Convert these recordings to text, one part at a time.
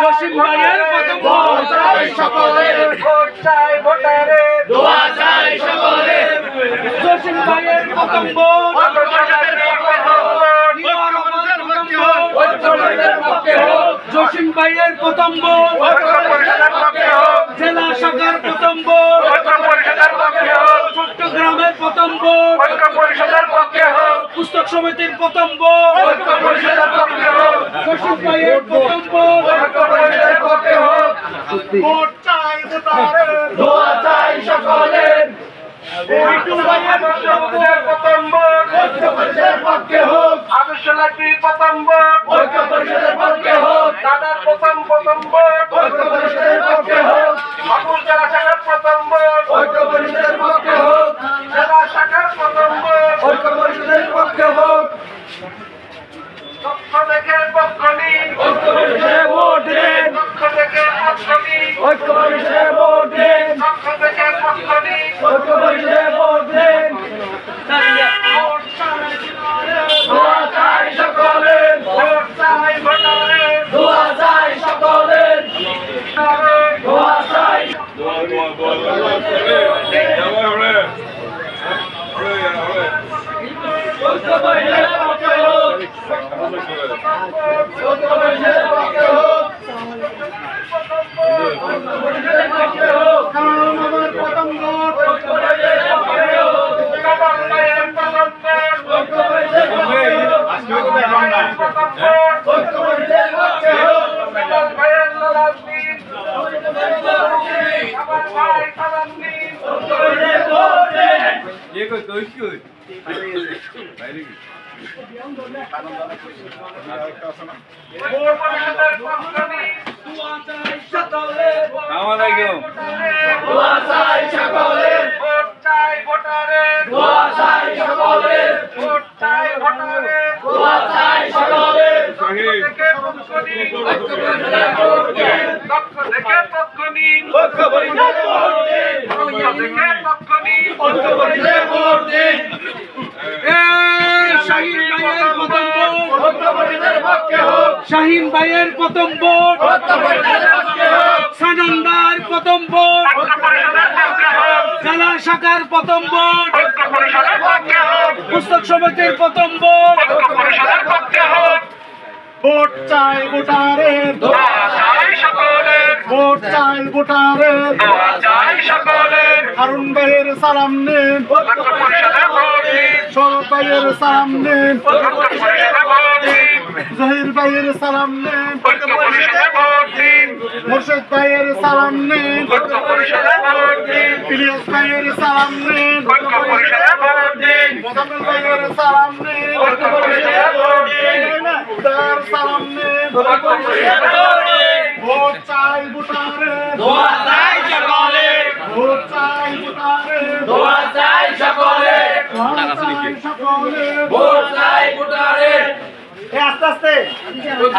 জসিম ভাইয়ের প্রথম ভোট। চাই সকলের। ভোট চাই ভোটারের। দোয়া চাই সকলের। জসিম ভাইয়ের প্রথম ভোট। ঐক্য পরিষদের প্রথম ভোট ঐক্য পরিষদের পক্ষে হোক। জসিম ভাইয়ের প্রথম ভোট। ঐক্য পক্ষে হোক। জেলা শাখার প্রথম ভোট। ঐক্য পক্ষে হোক। চট্টগ্রামের প্রথম ঐক্য পরিষদের পক্ষে হোক। পুস্তক সমিতির প্রথম ঐক্য পরিষদের পক্ষে হোক। জসিম ভাইয়ের প্রথম ঐক্য পরিষদের পক্ষে হোক। ভোট চাই ভোটারের। দোয়া চাই সকলের। প্রথম ঐক্য পরিষদের পক্ষে হোক। আদর্শ লাইব্রেরির প্রথম ভোট। ঐক্য পরিষদের পক্ষে হোক। দাদার প্রথম প্রথম ভোট। ঐক্য পরিষদের পক্ষে হোক। প্রথম ঐক্য পরিষদের পক্ষে হোক। ঐক্য পরিষদের পক্ষে হোক পক্ষ থেকে পক্ষ নিন ঐক্য পরিষদে ভোট দিন পক্ষ থেকে পক্ষ নিন ঐক্য পরিষদে ভোট দিন পক্ষ থেকে পক্ষ নিন ঐক্য পরিষদে ভোট দিন ভোট চাই ভোটারের দোয়া চাই সকলের ভোট চাই ভোটারের দোয়া চাই সকলের দোয়া চাই ঐক্য পরিষদের পক্ষে হোক ঐক্য পরিষদের পক্ষে হোক ঐক্য পরিষদের পক্ষে হোক কারণ আমার প্রথম ভোট ঐক্য পরিষদের পক্ষে হোক কারণ ভাইয়ের প্রথম ভোট ঐক্য পরিষদের পক্ষে হোক প্রথম ভোট ঐক্য পরিষদের পক্ষে হোক কারণ ভাইয়ের লালার দিন আমার ভাই সালাম দিন ঐক্য পরিষদের ভোট দিন ভোট পরিষদের পক্ষ নিন দোয়া চাই সকলের ভোটারের দোয়া চাই সকলের ভোট চাই ভোটারের দোয়া ভোট চাই ভোটারের দোয়া চাই সকলের থেকে পক্ষ ঐক্য ভোট দিন দিন শাহিন ভাইয়ের প্রথম ভোট। ঐক্য পরিষদের পক্ষে হোক। শাহিন ভাইয়ের প্রথম ভোট। ঐক্য পরিষদের পক্ষে হোক। সানন্দার প্রথম ভোট। ঐক্য পরিষদের পক্ষে হোক। জেলা শাখার প্রথম ভোট। ঐক্য পরিষদের পক্ষে হোক। পুস্তক সমিতির প্রথম ভোট। ঐক্য পরিষদের পক্ষে হোক। ভোট চাই ভোটারের। দোয়া চাই সকলের। ভোট চাই ভোটারের। দোয়া হারুন ভাইয়ের সালাম নিন। সৌরভ ভাইয়ের সালাম নিন। জহির ভাইয়ের সালাম নিন। মুর্শেদ ভাইয়ের সালাম নিন। ইলিয়াস ভাইয়ের সালাম নিন। সালাম নিন। সালাম নিন। চাই দোয়া চাই সকলের ভোট ভোট চাই ভোটারের আস্তে আস্তে।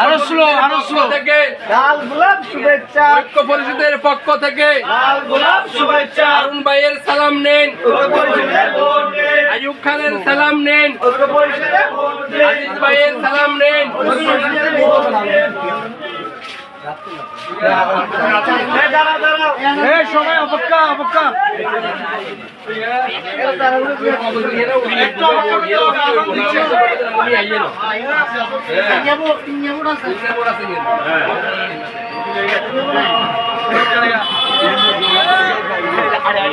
আরও স্লো আরও স্লো থেকে লাল গোলাপ শুভেচ্ছা। ঐক্য পরিষদের পক্ষ থেকে লাল গোলাপ শুভেচ্ছা। আরুন ভাইয়ের সালাম নেন। ঐক্য পরিষদে ভোট দিন। আয়ুব খানের সালাম নেন। সবাই অপেক্ষা অপেক্ষা আরে আরে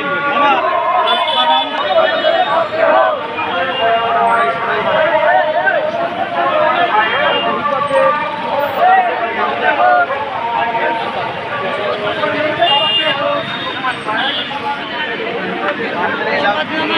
Gracias.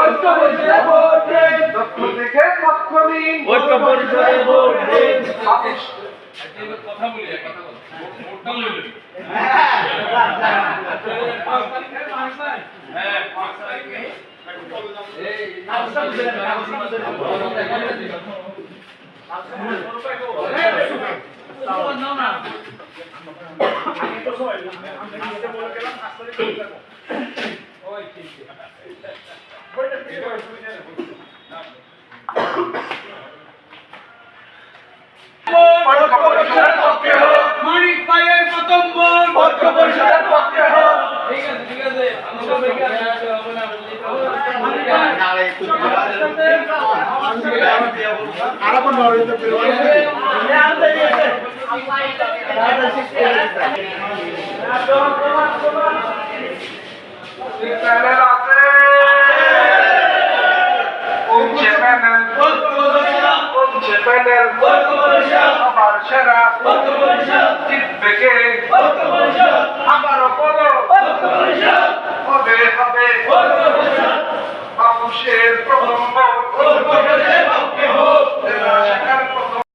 ঐক্য পরিষদে ভোট দিন আজিজ ভাইয়ের সালাম ঐক্য পরিষদে ভোট দিন দেখে পক্ষ নিন পক্ষ পরিষদের পক্ষে হোক মানিক ভাইয়ের প্রথম ভোট পক্ষ পরিষদের পক্ষে হোক প্যানেল আছে কমছে প্যানেল আবারও বলো হবে হবে মানুষের প্রথম